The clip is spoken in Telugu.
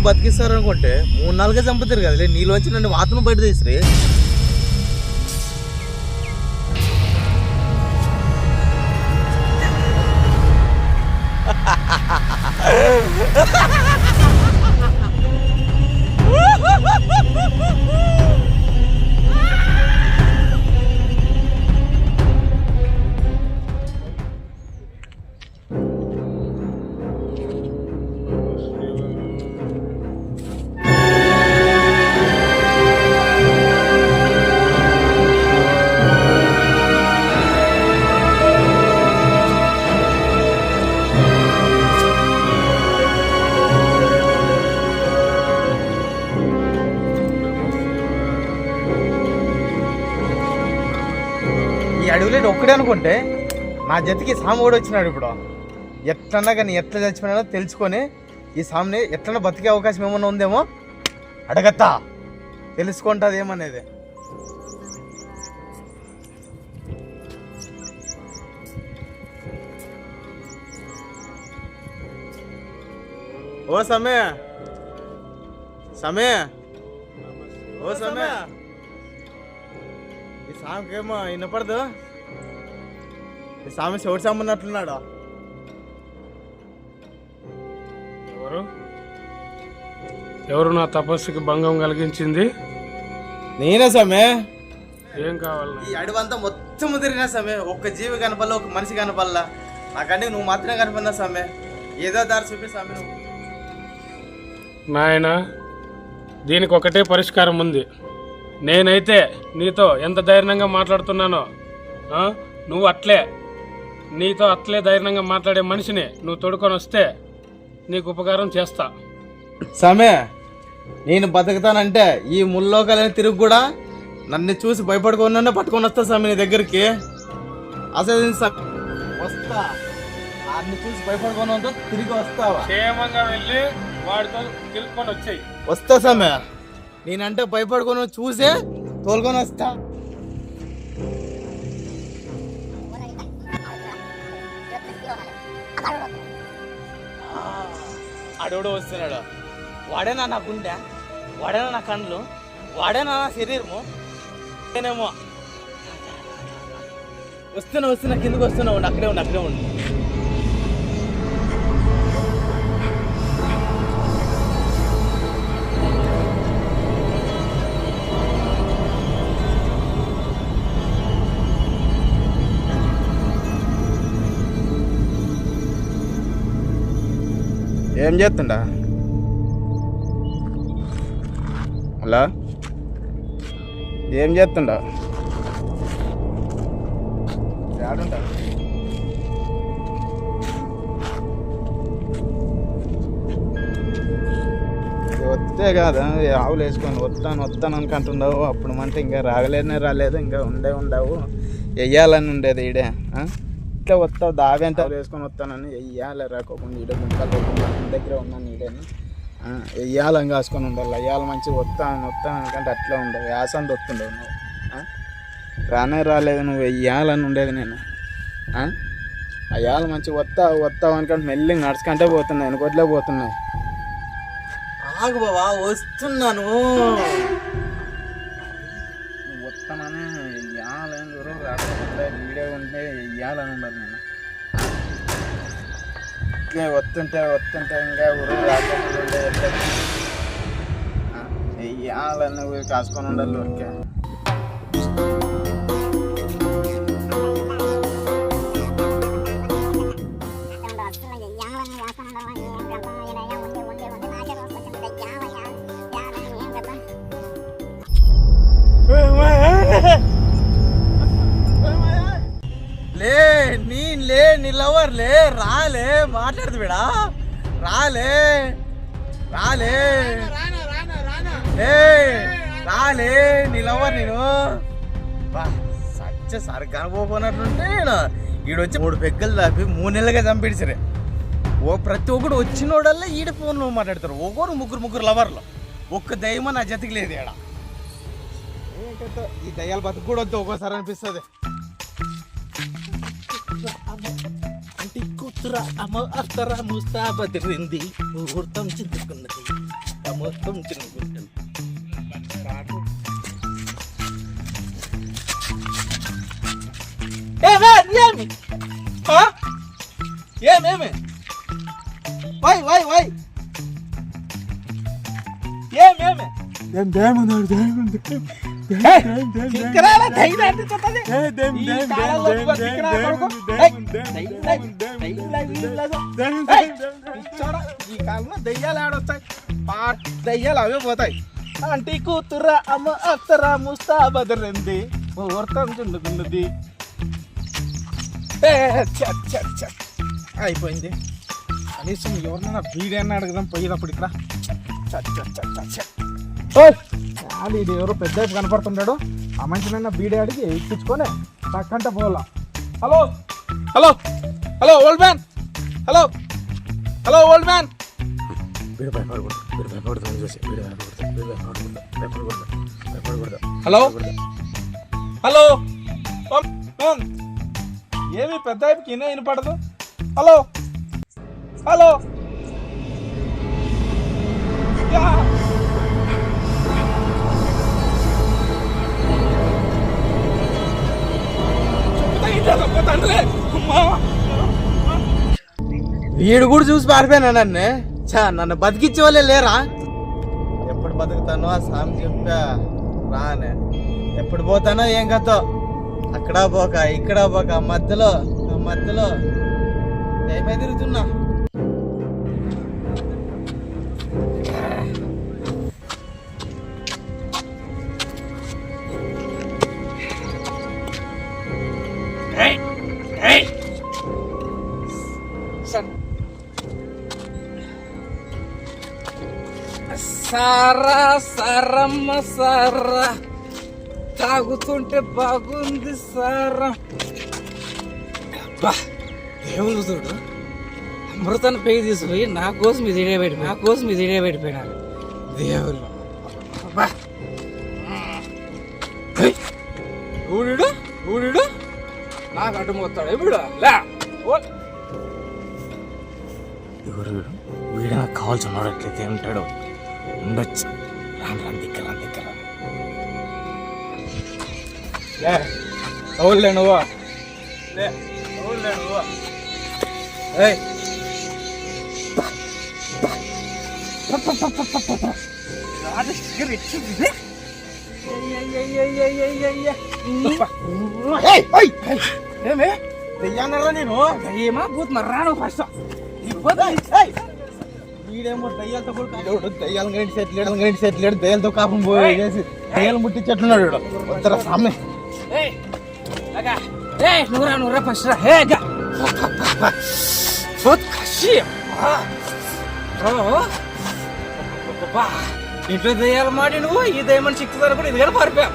బతికిస్తారు అనుకుంటే మూడు నాలుగే చంపుతారు కదా నీలోంచి నన్ను వాతను బయట తీసిరి. ఈ అడవిలో ఒక్కడే అనుకుంటే నా జతికి సాము కూడా వచ్చినాడు ఇప్పుడు. ఎట్లన్నా కానీ ఎట్లా చచ్చిపోయినా తెలుసుకొని ఈ సాముని ఎట్లన్నా బతికే అవకాశం ఏమన్నా ఉందేమో అడగత్తా. తెలుసుకుంటుంది ఏమనేది ఓ సమయ సమయ ఓ సమయ ఈ సామెకేమో వినపడదు సామె చెవిటి సామన్నట్లున్నాడు ఎవరు? ఎవరు నా తపస్సుకి భంగం కలిగించింది? నేనే సమే? ఏం కావాలి ఈ అడవంతా మొత్తం తిరిగినా సమే. ఒక్క జీవి కనపల్ల ఒక మనిషి కనపల్ల నాకంటే నువ్వు మాత్రమే కనపడినా సమే. ఏదో దారి చూపి సమే నువ్వు. నాయన దీనికి ఒకటే పరిష్కారం ఉంది. నేనైతే నీతో ఎంత ధైర్యంగా మాట్లాడుతున్నానో నువ్వు అట్లే. నీతో అట్లే ధైర్యంగా మాట్లాడే మనిషిని నువ్వు తోడుకొని వస్తే నీకు ఉపకారం చేస్తా. సమే నేను బతుకుతానంటే ఈ ముల్లోకాలని తిరుగు కూడా నన్ను చూసి భయపడుకున్నా పట్టుకొని వస్తా సమే నీ దగ్గరికి. అసలు నేను స- వస్తా. అన్ని చూసి భయపడుకొని వస్తా తిరిగి వస్తావా? క్షేమంగా వెళ్ళి వాడితో తెలుసుకొని వచ్చాయి. వస్తా సమే. నేనంటే భయపడుకొని చూసే తోలుకొని వస్తా. అడవుడు వస్తున్నాడు. వాడేనా నా గుండె? వాడేనా నా కళ్ళు? వాడేనా నా శరీరము? నేనేమో వస్తున్నా వస్తున్నా కిందకు వస్తున్నా ఉండు అక్కడే ఉండు అక్కడే ఉండు. ఏం చేస్తుండా? హలో? ఏం చేస్తుండా? ఏడుంటా వస్తే కాదా? ఆవులు వేసుకొని వస్తాను వస్తాను అనుకుంటున్నావు. అప్పుడు మంటే ఇంకా రాగలేనే రాలేదు ఇంకా ఉండే ఉండవు. వెయ్యాలని ఉండేది ఈడే ఇట్లా వస్తావు దావేంట వేసుకొని వస్తానని వెయ్యాలి రాకోకుండా ఈడే గుంటలు దగ్గర ఉన్నాను ఈడేను వెయ్యాలని కాసుకొని ఉండాలి. వెయ్యాలి మంచిగా వస్తాను వస్తాను అనుకంటే అట్లా ఉండవు యాసంది వస్తుండవు నువ్వు. ఆ? రానే రాలేదు నువ్వు వెయ్యాలని ఉండేది నేను. ఆ? అయ్యాలి మంచిగా వస్తావు వస్తావు అనుకంటే మెల్లి నడుచుకుంటే పోతున్నాయి వెనుకొట్లే పోతున్నాయి. ఆగు బాబా వస్తున్నాను ఉంటే వెయ్యాలని ఉండదు నేను. ఇంకా వస్తుంటే వస్తుంటే ఇంకా ఊరు రాకుండా ఉండే వెయ్యాలని కాసుకొని ఉండాలి ఊరికే. నేనులే లే నీ లవర్లే రాలే మాట్లాడదు బిడా. రాలే రాలే. ఏ రాలే నీ లవర్ నేను. బా సచ్చ సరిగ్గా పోపోనట్లుంటే ఈడొచ్చి మూడు పెగ్గలు దాపి మూడు నెలలుగా చంపిడిసరే ఓ ప్రతి ఒక్కడు వచ్చినోడల్లా ఈడ ఫోన్లో మాట్లాడతారు. ఒకరు ముగ్గురు ముగ్గురు లవర్లు. ఒక్క దయ్యమో నా జతికి లేదు ఈడ. ఈ దయ్యాల బతుకు కూడా వద్దు ఒక్కోసారి అనిపిస్తుంది. అంటి కూతుర అమ్మ అత్తర ముస్తా బదిరింది ముహూర్తం చిందుకున్నది. మొత్తం చిన్న కూర్చొని ఏమే ఏమి? ఆ? ఏమేమి? Why why why. ఏమేమి? ఈ కాలంలో దెయ్యాలు ఆడొస్తాయి దెయ్యాలు అవే పోతాయి. ఆంటీ కూతురా అమ్మ అత్తరా ముస్తాబదరింది ముహూర్తం చుండుకున్నది. అయిపోయింది. కనీసం ఎవరినైనా బీడైనా అడగదాం పోయేటప్పుడు ఇక్కడ. ఛ, ఛ, ఛ, చాలు ఇది ఎవరో పెద్ద కనపడుతున్నాడు. ఆ మనిషినైనా బీడే అడిగి ఎక్కించుకొని పక్కంట పోలా hello? Hello? Hello old man? Hello? Hello old man? Hello? Hello. ఏమి పెద్ద ఇనే వినపడదు. హలో? హలో? యా. వీడు కూడా చూసి పారిపోయినా నన్ను? చా నన్ను బతికిచ్చే వాళ్ళే లేరా? ఎప్పుడు బతుకుతానో ఆ సామి చెప్పా రానే. ఎప్పుడు పోతానో ఏం కథో? అక్కడ పోక ఇక్కడ పోక మధ్యలో మధ్యలో. ఏమై తిరుగుతున్నా సారా సారమ్మ సారా. తాగుతుంటే బాగుంది సారా. అబ్బా దేవుడు చూడు. అమృతాన్ని పెయి తీసుకుపోయి నా కోసం ఇది ఇడబెట్టి నా కోసం ఇది ఇడబెట్టిపోయినారు దేవుడు. అబ్బా. ఊడిడు ఊడిడు నాకు అడ్డు ఇప్పుడు లే ఎవరు వీడు? నాకు కావాల్సి ఉన్నాడు అట్లయితే ఉంటాడు? ఉండొచ్చు రాను రాను దిక్క రాను దిక్క రాను లే అవునులే నువ్వు లే అవునులే నువ్వు ఏయ్ ఏమే దెయ్యాన్నరా నేను ఏమా భూత్ మర్రాను ఫస్ట్ వీడేమో దయ్యాలతో కూడా కాదు దయ్యాలు గంటి సెట్లేడు గంటి సెట్లేడు దయ్యాలతో కాపం పోయి చేసి దయ్యాలు ముట్టించేట్టున్నాడు వీడు. వద్దరా సామె నూరా నూరా ఫస్ట్ రా హే బా ఇంట్లో దయ్యాలు మాడి నువ్వు ఈ దయ్యమని చిక్కుతారు కూడా ఇది కానీ పారిపోయా